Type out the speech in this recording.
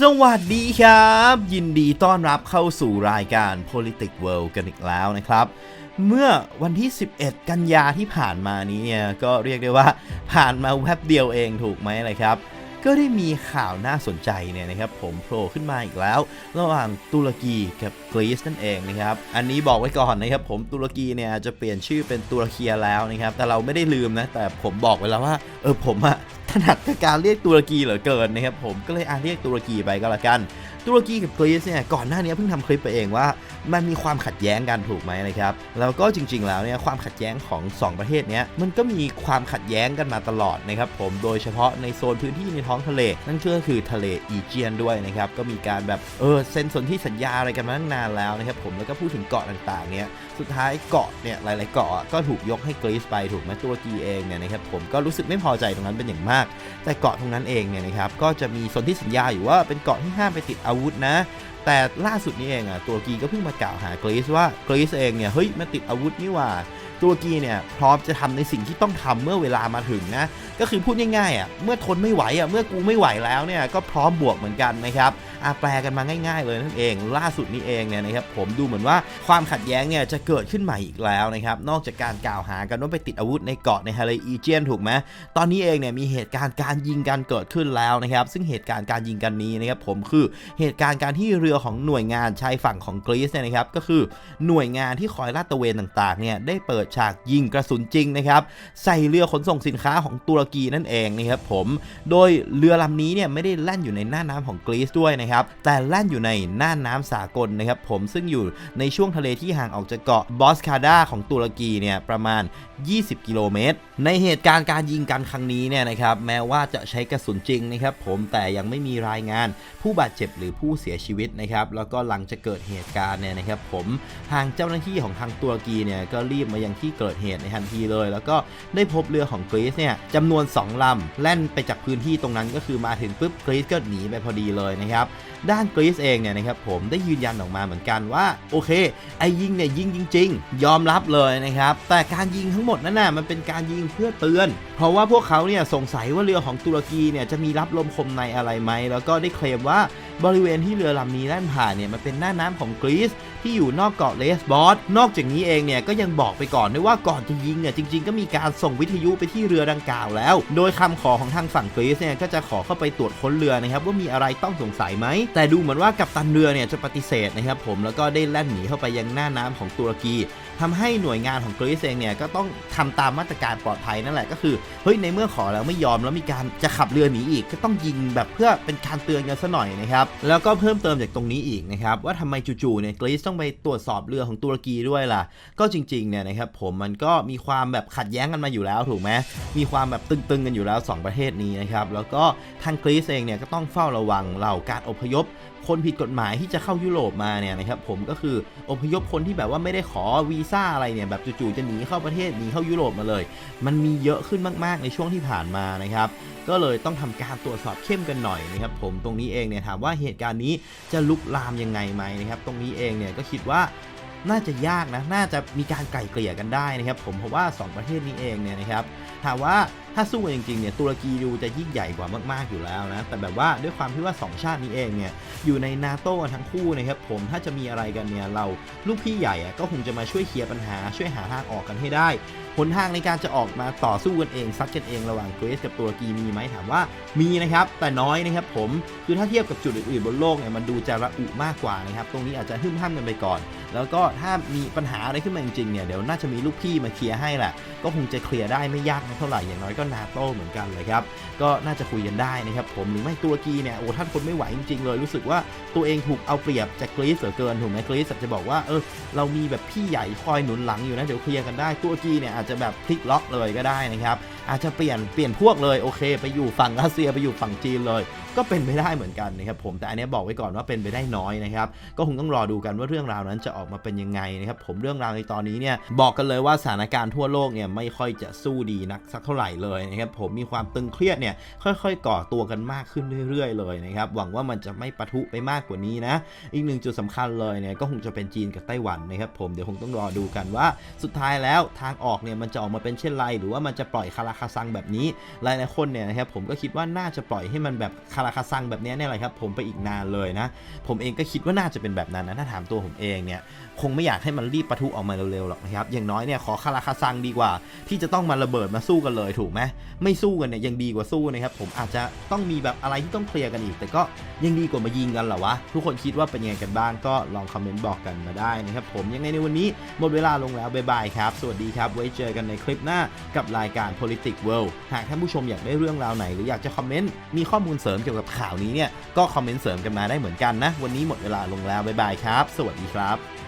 สวัสดีครับ ยินดีต้อนรับเข้าสู่รายการ Politics World กันอีกแล้วนะครับ เมื่อวันที่ 11 กันยาที่ผ่านมานี้เนี่ย ก็เรียกได้ว่าผ่านมาแวบเดียวเองถูกไหมเลยครับ ก็ได้มีข่าวน่าสนใจเนี่ยนะครับผมโผล่ขึ้นมาอีกแล้ว ระหว่างตุรกีกับกรีซนั่นเองนะครับ อันนี้บอกไว้ก่อนนะครับผมตุรกีเนี่ยจะเปลี่ยนชื่อเป็นตุรเคียแล้วนะครับ แต่เราไม่ได้ลืมนะ แต่ผมบอกไว้แล้วว่า เออผมอะถนัดกับการเรียกตุรกีเหลือเกินนะครับผมก็เลยอ่าเรียกตุรกีไปก็แล้วกัน ตุรกีกับกรีซเนี่ยก่อนหน้านี้เพิ่งทำคลิปไปเองว่า มันมีความขัดแย้งกันถูกไหมนะครับแล้วก็จริง ๆ แล้วเนี่ยความขัดแย้งของ 2 ประเทศเนี้ยมันก็มีความขัดแย้งกันมาตลอดนะครับผมโดยเฉพาะในโซนพื้นที่ในท้องทะเล นั่นก็คือทะเลอีเจียนด้วยนะครับก็มีการแบบเออเซ็นสนที่สัญญาอะไรกันมาตั้งนานแล้วนะครับผมแล้วก็พูดถึงเกาะต่างๆเนี่ยสุดท้ายเกาะเนี่ยหลายๆเกาะก็ถูกยกให้กรีซไปถูกไหมตุรกีเองเนี่ยนะครับผมก็รู้สึกไม่พอใจตรงนั้นเป็นอย่างมาก แต่เกาะตรงนั้นเองเนี่ยนะครับก็จะมีสนธิสัญญาอยู่ว่าเป็นเกาะที่ห้ามไปติดอาวุธนะ แต่ล่าสุดนี้เองอะตุรกีก็เพิ่งมากล่าวหากรีซว่ากรีซเองเนี่ยเฮ้ยมันติดอาวุธนี่ว่าตุรกีเนี่ยพร้อมจะทำในสิ่งที่ต้องทำเมื่อเวลามาถึงนะก็คือพูดง่ายๆอะเมื่อทนไม่ไหวอะเมื่อกูไม่ไหวแล้วเนี่ยก็พร้อมบวกเหมือนกันนะครับแปลกันมาง่าย ๆ เลยนั่นเอง ล่าสุดนี้เองเนี่ยนะครับผมดูเหมือนว่าความขัดแย้งเนี่ยจะเกิดขึ้นใหม่อีกแล้วนะครับนอกจากการกล่าวหากันว่าไปติดอาวุธในเกาะในทะเลอีเจียนถูกไหมตอนนี้เองเนี่ยมีเหตุการณ์การยิงกันเกิดขึ้นแล้วนะครับซึ่งเหตุการณ์การยิงกันนี้นะครับผมคือเหตุการณ์การที่เรือของหน่วยงานชายฝั่งของกรีซเนี่ยนะครับก็คือหน่วยงานที่คอยลาดตระเวนต่างๆเนี่ยได้เปิดฉากยิงกระสุนจริงนะครับใส่เรือขนส่งสินค้าของตุรกีนั่นเองนะครับผมโดยเรือลำนี้เนี่ยไม่ได้แล่นอยู่ในหน้าน้ำของกรีซด้วยนะครับ แต่แล่นอยู่ในหน้าน้ำสากลนะครับ ผมซึ่งอยู่ในช่วงทะเลที่ห่างออกจากเกาะบอสคาดาของตุรกีเนี่ยประมาณ 20 กิโลเมตร ในเหตุการณ์การยิงกันครั้งนี้เนี่ยนะครับ แม้ว่าจะใช้กระสุนจริงนะครับ ผมแต่ยังไม่มีรายงานผู้บาดเจ็บหรือผู้เสียชีวิตนะครับ แล้วก็หลังจะเกิดเหตุการณ์เนี่ยนะครับ ผมทางเจ้าหน้าที่ของทางตุรกีเนี่ยก็รีบมายังที่เกิดเหตุในทันทีเลย แล้วก็ได้พบเรือของกรีซเนี่ยจำนวน 2 ลำ แล่นไปจากพื้นที่ตรงนั้นก็คือมาถึงปุ๊บกรีซก็หนีไปพอดีเลยนะครับด้านกรีซเองเนี่ยนะครับผมได้ยืนยันออกมาเหมือนกันว่า โอเค ไอ้ยิงเนี่ยยิงจริง ๆ ยอมรับเลยนะครับ แต่การยิงทั้งหมดนั้นน่ะมันเป็นการยิงเพื่อเตือน เพราะว่าพวกเขาเนี่ยสงสัยว่าเรือของตุรกีเนี่ยจะมีรับลมคมในอะไรไหม แล้วก็ได้เคลมว่าบริเวณที่เรือลำนี้แล่นผ่านเนี่ยมันเป็นหน้าน้ำของกรีซที่อยู่นอกเกาะเลสบอสนอกจากนี้เองเนี่ยก็ยังบอกไปก่อนด้วยว่าก่อนจะยิงเนี่ยจริง ๆ ก็มีการส่งวิทยุไปที่เรือดังกล่าวแล้ว โดยคำขอของทางฝั่งกรีซเนี่ยก็จะขอเข้าไปตรวจค้นเรือนะครับว่ามีอะไรต้องสงสัยไหมแต่ดูเหมือนว่ากัปตันเรือเนี่ยจะปฏิเสธนะครับผมแล้วก็ได้แล่นหนีเข้าไปยังหน้าน้ำของตุรกี ทำให้หน่วยงานของกรีซเองเนี่ยก็ต้องทำตามมาตรการปลอดภัยนั่นแหละก็คือเฮ้ยในเมื่อขอแล้วไม่ยอมแล้วมีการจะขับเรือหนีอีกก็ต้องยิงแบบเพื่อเป็นการเตือนกันซะหน่อยนะครับแล้วก็เพิ่มเติมจากตรงนี้อีกนะครับว่าทำไมจู่ๆเนี่ยกรีซต้องไปตรวจสอบเรือของตุรกีด้วยล่ะ ก็จริงๆเนี่ยนะครับผมมันก็มีความแบบขัดแย้งกันมาอยู่แล้วถูกไหมมีความแบบตึงๆกันอยู่แล้ว 2 ประเทศนี้นะครับแล้วก็ทางกรีซเองเนี่ยก็ต้องเฝ้าระวังเหล่าการอพยพ คนผิดกฎหมายที่จะเข้ายุโรปมาเนี่ยนะครับผมก็คืออพยพคนที่แบบว่าไม่ได้ขอวีซ่าอะไรเนี่ยแบบจู่ๆจะหนีเข้าประเทศหนีเข้ายุโรปมาเลย มันมีเยอะขึ้นมากๆในช่วงที่ผ่านมานะครับก็เลยต้องทำการตรวจสอบเข้มกันหน่อยนะครับผมตรงนี้เองเนี่ยถามว่าเหตุการณ์นี้จะลุกลามยังไงไหมนะครับตรงนี้เองเนี่ยก็คิดว่า น่าจะยากนะ น่าจะมีการไกล่เกลี่ยกันได้นะครับ ผมเพราะว่า 2 ประเทศนี้เองเนี่ยนะครับถามว่าถ้าสู้กันจริงๆเนี่ยตุรกีดูจะยิ่งใหญ่กว่ามากๆอยู่แล้วนะ แต่แบบว่าด้วยความที่ว่า 2 ชาตินี้เองเนี่ยอยู่ในนาโต้ทั้งคู่นะครับผมถ้าจะมีอะไรกันเนี่ยเราลูกพี่ใหญ่ก็คงจะมาช่วยเคลียร์ปัญหา ช่วยหาทางออกกันให้ได้หนทางในการจะออกมาต่อสู้กันเองซัดกันเองระหว่างกรีซกับตุรกีมีไหมถามว่ามีนะครับ แต่น้อยนะครับผมคือถ้าเทียบกับจุดอื่นๆบนโลกเนี่ยมันดูจะระอุมากกว่านะครับ ตรงนี้อาจจะหึ่มห้ามกันไปก่อน แล้วก็ถ้ามีปัญหาอะไรขึ้นมาจริงๆเนี่ยเดี๋ยวน่าจะมีลูกพี่มาเคลียร์ให้แหละก็คงจะเคลียร์ได้ไม่ยากเท่าไหร่อย่างน้อยก็นาโต้เหมือนกันเลยครับก็น่าจะคุยกันได้นะครับผมหรือไม่ตุรกีเนี่ยโอ้ท่านคนไม่ไหวจริงๆเลยรู้สึกว่าตัวเองถูกเอาเปรียบจากกรีซเหลือเกินถูกไหมกรีซจะบอกว่าเออเรามีแบบพี่ใหญ่คอยหนุนหลังอยู่นะเดี๋ยวเคลียร์กันได้ตุรกีเนี่ยอาจจะแบบพลิกล็อกเลยก็ได้นะครับอาจจะเปลี่ยนเปลี่ยนพวกเลยโอเค ไปอยู่ฝั่งรัสเซียไปอยู่ฝั่งจีนเลย ก็เป็นไปได้เหมือนกันนะครับผมแต่อันนี้บอกไว้ก่อนว่าเป็นไปได้น้อยนะครับก็คงต้องรอดูกันว่าเรื่องราวนั้นจะออกมาเป็นยังไงนะครับผมเรื่องราวในตอนนี้เนี่ยบอกกันเลยว่าสถานการณ์ทั่วโลกเนี่ยไม่ค่อยจะสู้ดีนักสักเท่าไหร่เลยนะครับผมมีความตึงเครียดเนี่ยค่อยๆ ก่อตัวกันมากขึ้นเรื่อยๆเลยนะครับหวังว่ามันจะไม่ปะทุไปมากกว่านี้นะอีกหนึ่งจุดสำคัญเลยเนี่ยก็คงจะเป็นจีนกับไต้หวันนะครับผมเดี๋ยวคงต้องรอดูกันว่าสุดท้ายแล้วทางออกเนี่ยมันจะออกมาเป็นเช่นไร หรือว่ามันจะปล่อยคาราคาซังแบบนี้หลายๆคนเนี่ยนะครับผมก็คิดว่าน่าจะปล่อยให้มันแบบคาราคาซังแบบนี้เนี่ยแหละครับผมไปอีกนานเลยนะ ผมเองก็คิดว่าน่าจะเป็นแบบนั้นนะถ้าถามตัวผมเองเนี่ยคงไม่อยากให้มันรีบปะทุออกมาเร็วๆหรอกนะครับอย่างน้อยเนี่ยขอคาราคาซังดีกว่า ที่จะต้องมาระเบิดมาสู้กันเลยถูกไหมไม่สู้กันเนี่ยยังดีกว่าสู้นะครับผมอาจจะต้องมีแบบอะไรที่ต้องเคลียร์กันอีก แต่ก็ยังดีกว่ามายิงกันเหรอวะทุกคนคิดว่าเป็นยังไงกันบ้างก็ลองคอมเมนต์บอกกันมาได้นะครับผมยังไงในวันนี้หมดเวลาลงแล้วบ๊ายบายครับ สวัสดีครับ ไว้เจอกันในคลิปหน้ากับรายการ politics world หากท่านผู้ชมอยากได้เรื่องราวไหน หรืออยากจะคอมเมนต์มีข้อมูลเสริมเกี่ยวกับข่าวนี้เนี่ยก็คอมเมนต์เสริมกันมาได้เหมือนกันนะ วันนี้หมดเวลาลงแล้วบ๊ายบายครับ สวัสดีครับ